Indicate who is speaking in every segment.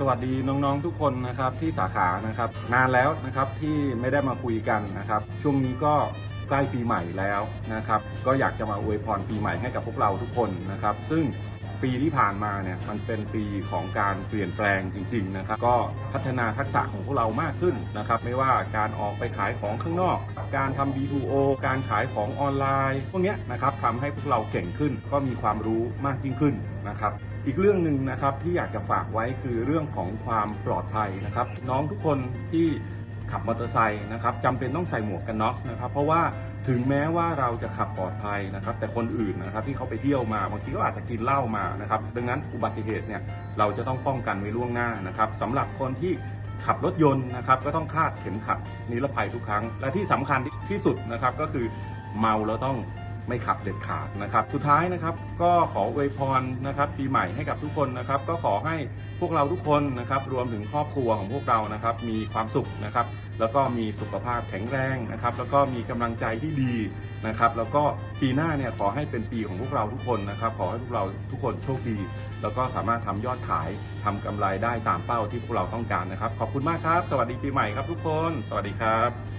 Speaker 1: สวัสดีน้องๆทุกคนนะครับที่สาขานะครับนานแล้วนะครับที่ไม่ได้มาคุยกันนะครับ ช่วงนี้ก็ใกล้ปีใหม่แล้วนะครับ ก็อยากจะมาอวยพรปีใหม่ให้กับพวกเราทุกคนนะครับ ซึ่งปีที่ผ่านมาเนี่ยมันเป็นปีของการเปลี่ยนแปลงจริงๆนะครับก็พัฒนาทักษะของพวกเรามากขึ้นนะครับ ไม่ว่าการออกไปขายของข้างนอก การทำ B2O การขายของออนไลน์ พวกเนี้ยนะครับทำให้พวกเราเก่งขึ้น ก็มีความรู้มากยิ่งขึ้นนะครับ อีกเรื่องหนึ่งนะครับที่อยากจะฝากไว้คือเรื่องของความปลอดภัยนะครับ น้องทุกคนที่ขับมอเตอร์ไซค์นะครับจำเป็นต้องใส่หมวกกันน็อกนะครับ เพราะว่าถึงแม้ว่าเราจะขับปลอดภัยนะครับ แต่คนอื่นนะครับที่เขาไปเที่ยวมาบางทีก็อาจจะกินเหล้ามานะครับ ดังนั้นอุบัติเหตุเนี่ยเราจะต้องป้องกันไว้ล่วงหน้านะครับสำหรับคนที่ขับรถยนต์นะครับก็ต้องคาดเข็มขัดนิรภัยทุกครั้ง และที่สำคัญที่สุดนะครับก็คือเมาแล้วต้อง ไม่ขับเด็ดขาดนะครับ สุดท้ายนะครับก็ขออวยพรนะครับปีใหม่ให้กับทุกคนนะครับ ก็ขอให้พวกเราทุกคนนะครับรวมถึงครอบครัวของพวกเรานะครับมีความสุขนะครับแล้วก็มีสุขภาพแข็งแรงนะครับ แล้วก็มีกำลังใจที่ดีนะครับ แล้วก็ปีหน้าเนี่ยขอให้เป็นปีของพวกเราทุกคนนะครับ ขอให้พวกเราทุกคนโชคดี แล้วก็สามารถทำยอดขายทำกำไรได้ตามเป้าที่พวกเราต้องการนะครับ ขอบคุณมากครับ สวัสดีปีใหม่ครับทุกคน สวัสดีครับ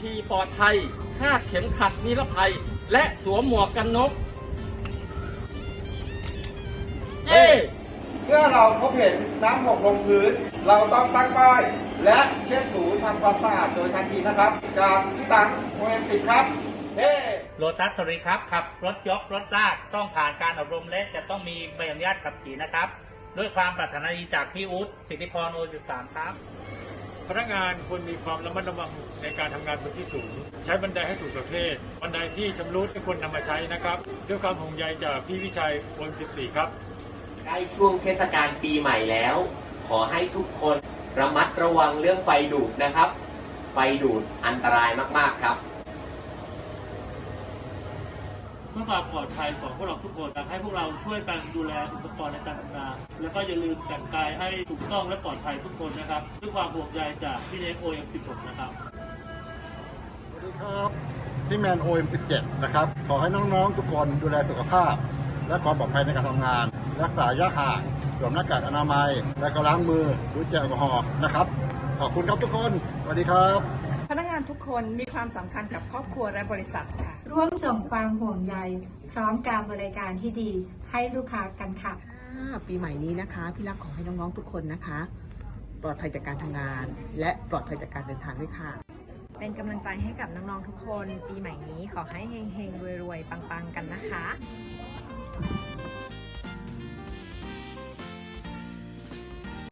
Speaker 2: ขี่ปลอดภัยคาดเข็มขัดนิรภัย และสวมหมวกกันน็อกเย้
Speaker 3: เมื่อเราพบเห็นน้ำหกลงพื้น เราต้องตั้งป้าย และเช็ดถูทำความสะอาดโดยทันทีนะครับ จากที่ตังโอเอสิครับเฮ้
Speaker 4: โลตัสสวัสดีครับขับ รถยกรถลากต้องผ่านการอบรมและจะต้องมีใบอนุญาตขับขี่นะครับ ด้วยความปรารถนาดีจากพี่อุ๊ดสิทธิพรโอจุสามครับ
Speaker 5: พนักงานควรมีความระมัดระวังในการทำงานบนที่สูง ใช้บันไดให้ถูกประเภท บันไดที่ชำรุดไม่ควรนำมาใช้นะครับ ด้วยความห่วงใยจากพี่วิชัยวน14 ครับ
Speaker 6: ใกล้ช่วงเทศกาลปีใหม่แล้ว ขอให้ทุกคนระมัดระวังเรื่องไฟดูดนะครับ ไฟดูดอันตรายมากๆครับ
Speaker 4: เพื่อความปลอดภัยของพวกเราทุกคนอยากให้พวกเราช่วยกันดูแลอุปกรณ์ในการทำงาน แล้วก็อย่าลืมแต่งกายให้ถูกต้องและปลอดภัยทุกคนนะครับด้วยความห่วงใยจากพี่เล็กโอเอ็มสิบหกนะครับ
Speaker 7: สวัสดีครับพี่แมน OM17 นะครับขอให้น้องๆทุกคนดูแลสุขภาพ และความปลอดภัยในการทำงาน รักษาระยะห่างสวมหน้ากากอนามัย และก็ล้างมือด้วยเจลแอลกอฮอล์นะครับขอบคุณครับทุกคนสวัสดีครับา
Speaker 8: นทุกคนมีความสำคัญกับครอบครัวและบริษัทค่ะ
Speaker 9: ร่วมส่งความห่วงใย พร้อมการบริการที่ดีให้ลูกค้ากันค่ะ
Speaker 10: อ่าปีใหม่นี้นะคะ พี่รักขอให้น้องๆทุกคนนะคะ ปลอดภัยจากการทำงาน และปลอดภัยจากการเดินทางด้วยค่ะ
Speaker 8: เป็นกำลังใจให้กับน้องๆทุกคน ปีใหม่นี้ขอให้เฮงๆรวยๆปังๆกันนะคะ